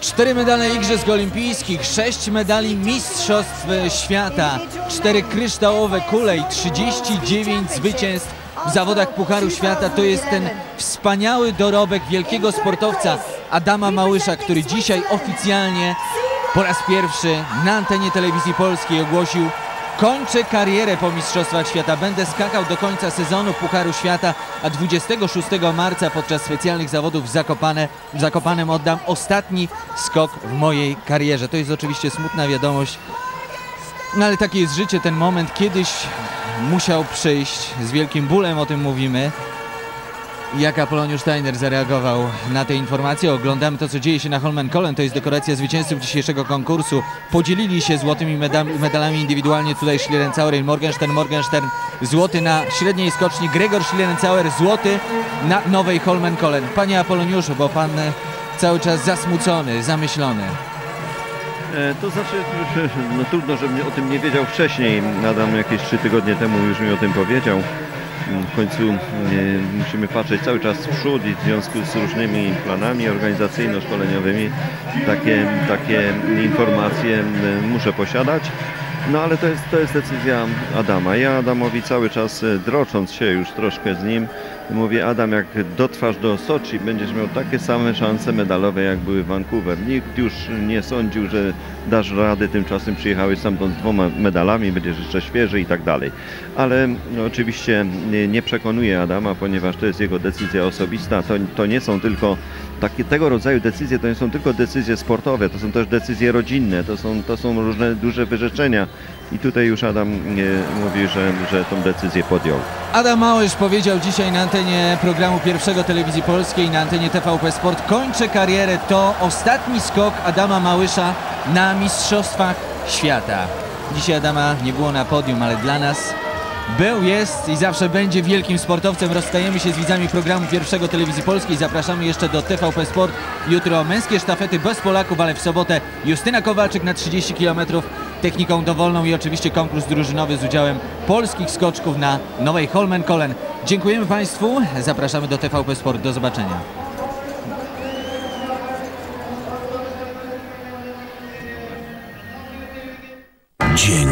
Cztery medale Igrzysk Olimpijskich, sześć medali Mistrzostw Świata, cztery kryształowe kule i 39 zwycięstw w zawodach Pucharu Świata. To jest ten wspaniały dorobek wielkiego sportowca Adama Małysza, który dzisiaj oficjalnie po raz pierwszy na antenie telewizji polskiej ogłosił Kończę karierę po Mistrzostwach Świata. Będę skakał do końca sezonu Pucharu Świata, a 26 marca podczas specjalnych zawodów w, Zakopane, w Zakopanem oddam ostatni skok w mojej karierze. To jest oczywiście smutna wiadomość, no ale takie jest życie. Ten moment kiedyś musiał przyjść. Z wielkim bólem o tym mówimy. Jak Apoloniusz Steiner zareagował na te informacje? Oglądamy to, co dzieje się na Holmenkollen. To jest dekoracja zwycięzców dzisiejszego konkursu. Podzielili się złotymi medalami indywidualnie tutaj Schlierencauer i Morgenstern. Morgenstern złoty na średniej skoczni, Gregor Schlierencauer złoty na nowej Holmenkollen. Panie Apoloniuszu, bo pan e, cały czas zasmucony, zamyślony. E, To znaczy, no trudno, żebym o tym nie wiedział wcześniej. Adam jakieś trzy tygodnie temu już mi o tym powiedział. W końcu e, musimy patrzeć cały czas w przód i w związku z różnymi planami organizacyjno-szkoleniowymi takie, takie informacje e, muszę posiadać. No ale to jest, to jest decyzja Adama. Ja Adamowi cały czas e, drocząc się już troszkę z nim, mówię Adam, jak dotrwasz do Soczi, będziesz miał takie same szanse medalowe, jak były w Vancouver. Nikt już nie sądził, że dasz radę, tymczasem przyjechałeś stamtąd z dwoma medalami, będziesz jeszcze świeży i tak dalej. Ale no, oczywiście nie przekonuje Adama, ponieważ to jest jego decyzja osobista. To, to nie są tylko takie, tego rodzaju decyzje, to nie są tylko decyzje sportowe, to są też decyzje rodzinne, to są, to są różne duże wyrzeczenia. I tutaj już Adam e, mówi, że, że tą decyzję podjął. Adam Małysz powiedział dzisiaj na antenie programu pierwszego telewizji polskiej, na antenie TVP Sport, kończę karierę, to ostatni skok Adama Małysza na Mistrzostwach Świata. Dzisiaj Adama nie było na podium, ale dla nas był, jest i zawsze będzie wielkim sportowcem. Rozstajemy się z widzami programu pierwszego Telewizji Polskiej. Zapraszamy jeszcze do TVP Sport. Jutro męskie sztafety bez Polaków, ale w sobotę Justyna Kowalczyk na 30 km techniką dowolną i oczywiście konkurs drużynowy z udziałem polskich skoczków na Nowej Holmen Kolen. Dziękujemy Państwu. Zapraszamy do TVP Sport. Do zobaczenia. Dzień